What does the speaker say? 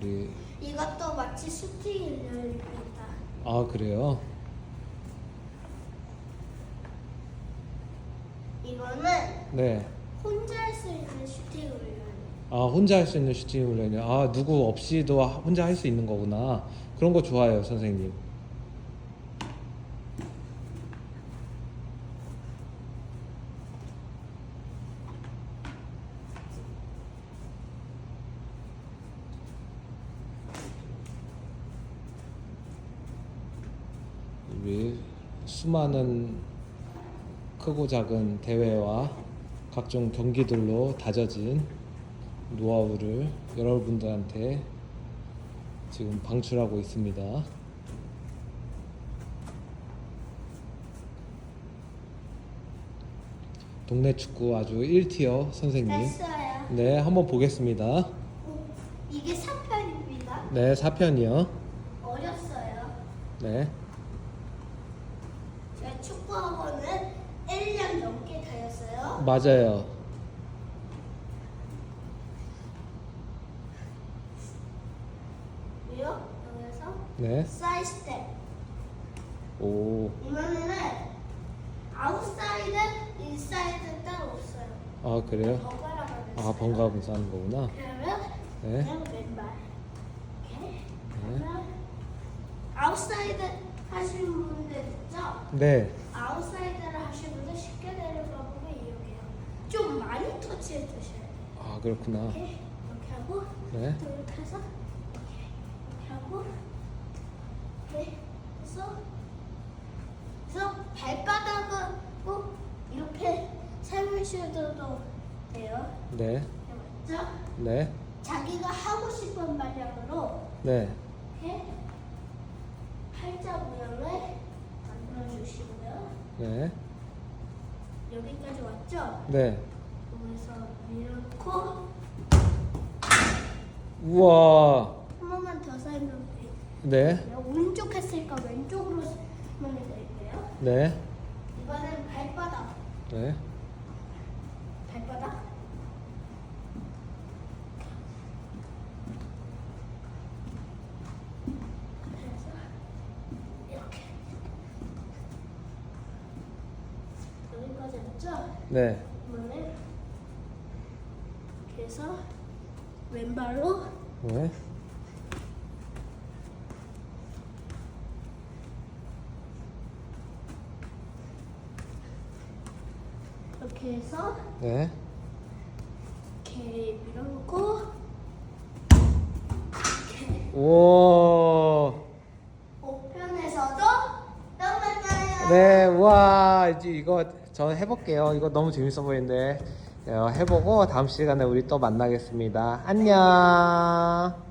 우리 이것도 마치 슈팅을 열립니다. 아 그래요? 이거는 네. 혼자 할 수 있는 슈팅을 열립니다. 아 혼자 할 수 있는 슈팅 훈련이요. 아 누구 없이도 하- 혼자 할 수 있는 거구나. 그런 거 좋아요, 선생님. 우리 수많은 크고 작은 대회와 각종 경기들로 다져진 노하우를 여러분들한테 지금 방출하고 있습니다. 동네 축구 아주 1티어 선생님. 됐어요. 네, 한번 보겠습니다. 오, 이게 3편입니다. 네, 4편이요. 어렸어요. 네. 제가 축구학원은 1년 넘게 다녔어요. 맞아요. 왜요? 여기서 네. 사이드 스텝. 오. 이번에는 아웃사이드, 인사이드 따로 없어요. 아, 그래요? 번갈아 가면서. 아, 번가면서 하는 거구나. 그러면 네. 그냥 왼발. 이렇게. 그러면 아웃사이드 하시는 분들 있죠? 네. 아웃사이드를 하시는 분들 쉽게 되는 방법이 이렇게요. 좀 많이 터치해 주셔야 돼요. 아, 그렇구나. 이렇게 이렇게 하고 네. 또 이렇게 해서 이렇게 이렇게 하고 해서 그래서 발바닥은 꼭 이렇게 사용하셔도 돼요. 네. 맞죠? 네. 자기가 하고 싶은 방향으로 네. 이렇게 팔자 모양을 만들어 주시고요. 네. 여기까지 왔죠? 네. 여기서 밀고 우와. 한 번만 더 설명드릴게요. 네. 오른쪽 했으니까 왼쪽으로 설명해 드릴게요. 네. 이거는 발바닥. 네. 발바닥. 그래서 이렇게 여기까지 했죠? 네. 이렇게 해서 왼발로 네. 이렇게 해서 네. 이렇게 밀어놓고 이렇게 우와. 우편에서도 떠났어요. 네, 우와. 이제 이거 저 해볼게요. 이거 너무 재밌어 보이는데. 어, 해보고 다음 시간에 우리 또 만나겠습니다. 안녕.